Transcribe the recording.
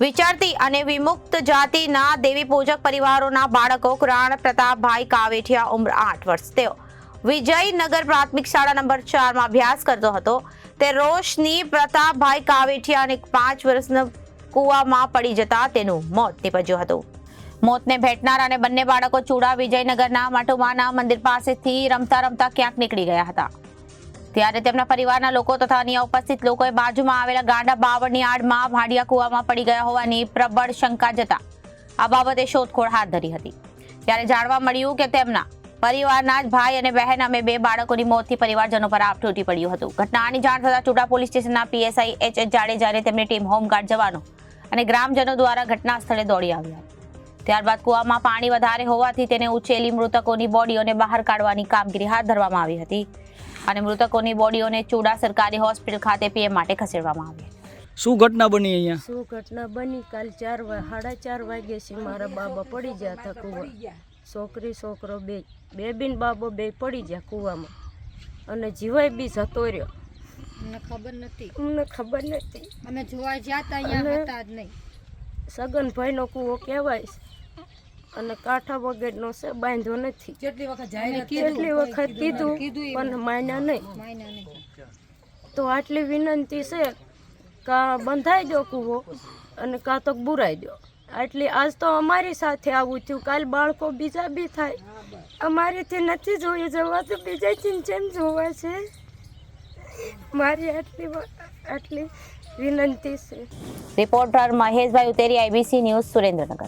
વિચારતી અને વિમુક્ત જાતિના દેવી પૂજક પરિવારોના બાળકો કુરાણ પ્રતાપભાઈ કાવેઠિયા ઉંમર આઠ વર્ષ. તેઓ વિજયનગર પ્રાથમિક શાળા નંબર ચારમાં અભ્યાસ કરતો હતો. તે રોશની પ્રતાપભાઈ કાવેઠિયા અને પાંચ વર્ષના કૂવામાં પડી જતા તેનું મોત નીપજ્યું હતું. મોતને ભેટનાર અને બંને બાળકો ચૂડા વિજયનગરના માટુમાના મંદિર પાસેથી રમતા રમતા ક્યાંક નીકળી ગયા હતા. ત્યારે તેમના પરિવારના લોકો તથા અન્ય ઉપસ્થિત લોકોએ બાજુમાં આવેલા ગાંડા બાવળની આડમાં ભાડિયા કુવામાં પડી ગયા હોવાની પ્રબળ શંકા જતા આ બાબતે શોધખોળ હાથ ધરી હતી. ત્યારે જાણવા મળ્યું કે તેમના પરિવારના જ ભાઈ અને બહેન અમે બે બાળકોની મોતથી પરિવારજનો પર આપ તૂટી પડ્યું હતું. ઘટનાની જાણ થતા ચૂડા પોલીસ સ્ટેશનના પીએસઆઈ એચ એચ જાડેજાને તેમની ટીમ હોમગાર્ડ જવાનો અને ગ્રામજનો દ્વારા ઘટના સ્થળે દોડી આવ્યા. ત્યારબાદ કુવામાં પાણી વધારે હોવાથી તેને ઉછેલી મૃતકોની બોડીઓને બહાર કાઢવાની કામગીરી હાથ ધરવામાં આવી હતી. અને મૃતકોની બોડીઓને ચુડા સરકારી હોસ્પિટલ ખાતે પીએમ માટે ખસેડવામાં આવી શું ઘટના બની અહીંયા? શું ઘટના બની? કાલ ચાર સાડા ચાર વાગે છે મારા બાબા પડી ગયા હતા કૂવા. છોકરી છોકરો બે. બે બિન બાબો બે પડી ગયા કૂવામાં. અને જીવાય બી જતો રહ્યો. અમને ખબર નથી. અમને ખબર નથી. અમે જોવા જ્યાં તા અહીંયા અને- હતા જ નહીં. સગનભાઈનો કૂવો કહેવાય છે. અને કાંઠા વગરનો છે બાંધો નથી. કેટલી વખત અમે કેટલી વખત કીધું પણ માન્યા નહીં. તો આટલી વિનંતી છે કા બંધાઈ દો કૂવો અને કાં તો બુરાઈ દો. આટલી આજ તો અમારી સાથે આવું થયું. કાલ બાળકો બીજા બી થાય. અમારીથી નથી જોઈએ જવા તો બીજાથી જેમ જોવા છે. મારી આટલી આટલી વિનંતી છે. Reporter Maheshbhai Uteri IBC news Surendranagar.